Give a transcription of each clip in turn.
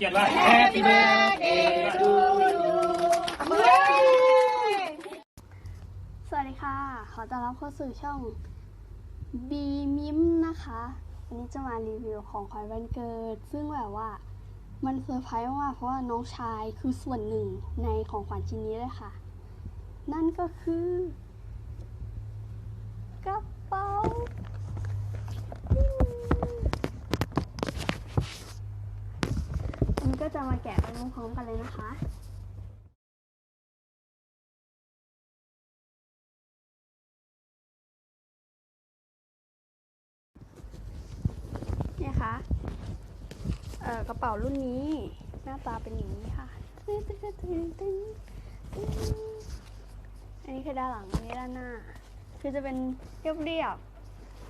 เจ็ดไล่ Happy birthday to you สวัสดีค่ะ ขอต้อนรับเข้าสู่ช่อง B MIM นะคะ วันนี้จะมารีวิวของขวัญวันเกิด ซึ่งแบบว่ามันเซอร์ไพรส์มากเพราะว่าน้องชายคือส่วนหนึ่งในของขวัญชิ้นนี้เลยค่ะ นั่นก็คือ จะมาแกะไปพร้อมๆกันเลยนะคะเนี่ยค่ะเอ่อกระเป๋ารุ่นนี้หน้าตาเป็นอย่างนี้ค่ะตึ้งตึ้งตึ้งตึ้งตึ้งอันนี้คือด้านหลัง อันนี้ด้านหน้า คือจะเป็นเรียบ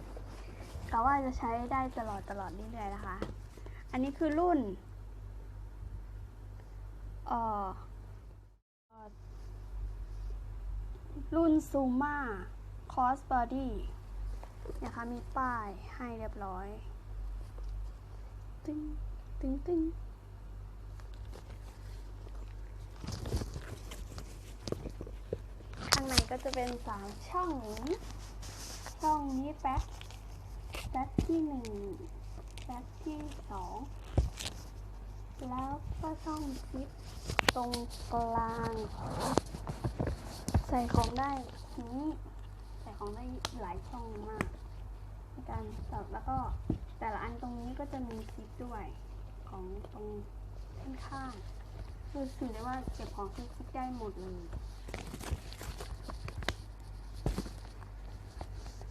ๆแต่ว่าจะใช้ได้ตลอดตลอดเรื่อยๆนะคะ อันนี้คือรุ่น รุ่นซูมาคอสบอดี้นะคะมีป้ายให้เรียบร้อย ตึ้งตึ้งตึ้งข้างในก็จะเป็นสามช่องอย่างนี้ช่องนี้แป๊บแป๊บที่หนึ่งแป๊บที่สองแล้วก็ช่องซิป ตรงกลาง ใส่ของได้นี้ใส่ของได้หลายช่องมากในการสับแล้วก็แต่ละอันตรงนี้ก็จะมีซิปด้วยของตรงข้างข้างคือถือได้ว่าเก็บของที่ซิปได้หมดเลย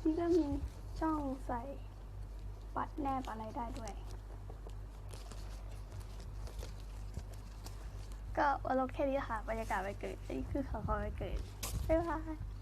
นี่ก็มีช่องใส่ปัดแนบอะไรได้ด้วย ก็วันลงแค่นี้ค่ะบรรยากาศไปเกิดนี่คือของขอไปเกิดบ๊ายบาย